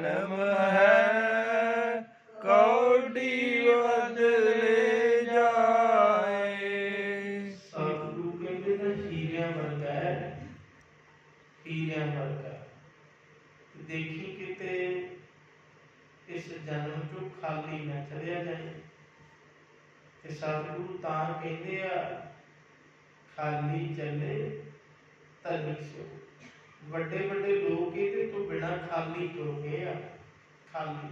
ਜਨਮ ਹੈ, ਕੌਡੀ ਬਦਲੇ ਜਾਏ। ਸਤਿਗੁਰੂ ਕਹਿੰਦੇ ਤਾਂ ਹੀਰਿਆਂ ਵਰਗਾ ਹੈ, ਹੀਰਿਆਂ ਵਰਗਾ। ਦੇਖੀ ਕਿਤੇ ਇਸ ਜਨਮ ਚੋਂ ਖਾਲੀ ਨਾ ਚਲਿਆ ਜਾਏ। ਤੇ ਸਤਿਗੁਰੂ ਤਾਂ ਕਹਿੰਦੇ ਆ, ਖਾਲੀ ਚੱਲੇ ਤਲਬੀ ਵੱਡੇ ਵੱਡੇ ਲੋਕ ਇਹਦੇ ਤੋਂ ਬਿਨਾ ਖਾਲੀ ਤੁਰ ਗਏ ਆ, ਖਾਲੀ।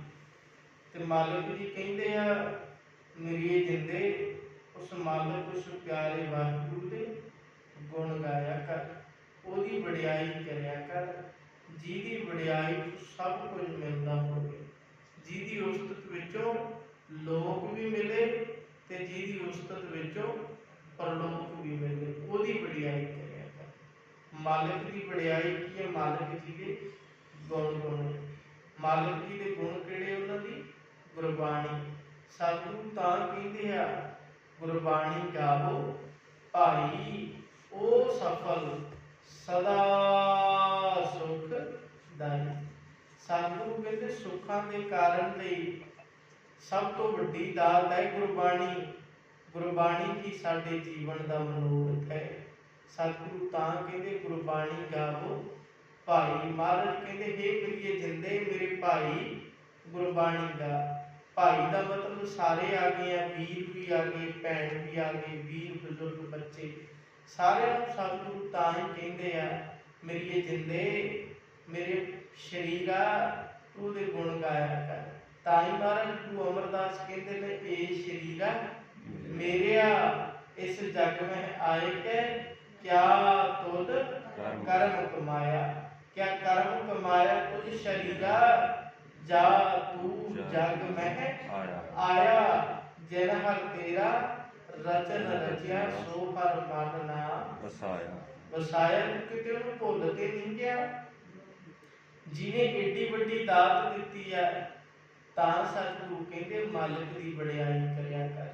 ਤੇ ਮਾਲਕ ਜੀ ਕਹਿੰਦੇ ਆ ਮੇਰੀ ਜਿੰਦੇ, ਉਸ ਮਾਲਕ ਉਸ ਪਿਆਰੇ ਵਾਹਿਗੁਰੂ ਦੇ ਗੁਣ ਗਾਇਆ ਕਰ, ਉਹਦੀ ਵਡਿਆਈ ਕਰਿਆ ਕਰ, ਜਿਹਦੀ ਵਡਿਆਈ ਤੋਂ ਸਭ ਕੁਝ ਮਿਲਦਾ ਹੋਵੇ। ਜਿਹਦੀ ਉਸਤਤ ਵਿੱਚੋਂ ਲੋਕ ਵੀ ਮਿਲੇ ਤੇ ਜਿਹਦੀ ਉਸਤਤ ਵਿੱਚੋਂ ਪਰਲੋਕ ਵੀ ਮਿਲੇ, ਉਹਦੀ ਵਡਿਆਈ ਮਾਲਕ ਦੀ ਵਡਿਆਈ ਕੀ ਹੈ? ਮਾਲਕ ਜੀ ਦੇ ਗੁਣ ਗੁਣ। ਮਾਲਕ ਜੀ ਦੇ ਗੁਣ ਕਿਹੜੇ ਉਹਨਾਂ ਦੀ? ਗੁਰਬਾਣੀ। ਸਤਿਗੁਰੂ ਤਾਂ ਕਹਿੰਦੇ ਆ, ਗੁਰਬਾਣੀ ਗਾਵੋ ਭਾਈ, ਉਹ ਸਫਲ ਸਦਾ ਸੁਖ ਦਾਈ। ਸਤਿਗੁਰੂ ਕਹਿੰਦੇ ਸੁੱਖਾਂ ਦੇ ਕਾਰਨ ਲਈ ਸਭ ਤੋਂ ਵੱਡੀ ਦਾਤ ਹੈ ਗੁਰਬਾਣੀ। ਗੁਰਬਾਣੀ ਹੀ ਸਾਡੇ ਜੀਵਨ ਦਾ ਮਨੋਰਥ ਹੈ। ਸਤਿਗੁਰੂ ਤਾਂ ਕਹਿੰਦੇ ਗੁਰਬਾਣੀ ਗਾਵੋ ਭਾਈ। ਮਹਾਰਾਜ ਕਹਿੰਦੇ हे ਪ੍ਰਿਯ ਜਿੰਦੇ, ਮੇਰੇ ਭਾਈ ਗੁਰਬਾਣੀ ਦਾ ਭਾਈ ਦਾ ਮਤਲਬ ਸਾਰੇ ਆ ਗਏ ਆ, ਵੀਰ ਵੀ ਆ ਗਏ, ਭੈਣ ਵੀ ਆ ਗਏ ਵੀਰ, ਬਜ਼ੁਰਗ, ਬੱਚੇ। ਸਾਰਿਆਂ ਨੂੰ ਸਤਿਗੁਰੂ ਤਾਂ ਹੀ ਕਹਿੰਦੇ ਆ ਮੇਰੀ ਜਿੰਦੇ, ਮੇਰੇ ਸ਼ਰੀਰਾ ਤੂੰ ਦੇ ਗੁਣ ਗਾਇਆ ਕਰ। ਤਾਂ ਹੀ ਮਹਾਰਾਜ ਗੁਰੂ ਅਮਰਦਾਸ ਕਹਿੰਦੇ ਨੇ, ਇਹ ਸ਼ਰੀਰਾ ਮੇਰਿਆ ਇਸ ਜਗ ਮੈਂ ਆਏ ਕੇ ਕਰਮ। ਕਰਮ ਕਮਾਇਆ? ਕਿਆ ਕਰਮ ਕਮਾਇਆ? ਤੁਝ ਸ਼ਰੀਰਾ ਜਾ ਤੂੰ ਜਗ ਮਹਿ ਆਇਆ। ਆਇਆ ਜਿਨ ਹਰ ਤੇਰਾ ਰਚਨ ਰਚਿਆ ਸੋ ਹਰ ਮਨ ਨਾਮ ਵਸਾਇਆ। ਵਸਾਇਆ। ਨੂੰ ਕਿਤੇ ਉਹਨੂੰ ਭੁੱਲ ਤੇ ਨਹੀਂ ਗਿਆ? ਜਿਹਨੇ ਏਡੀ ਵੱਡੀ ਦਾਤ ਦਿੱਤੀ ਆ ਤਾਂ ਸਤਿਗੁਰੂ ਕਹਿੰਦੇ ਮਾਲਕ ਦੀ ਵਡਿਆਈ ਕਰਿਆ ਕਰ।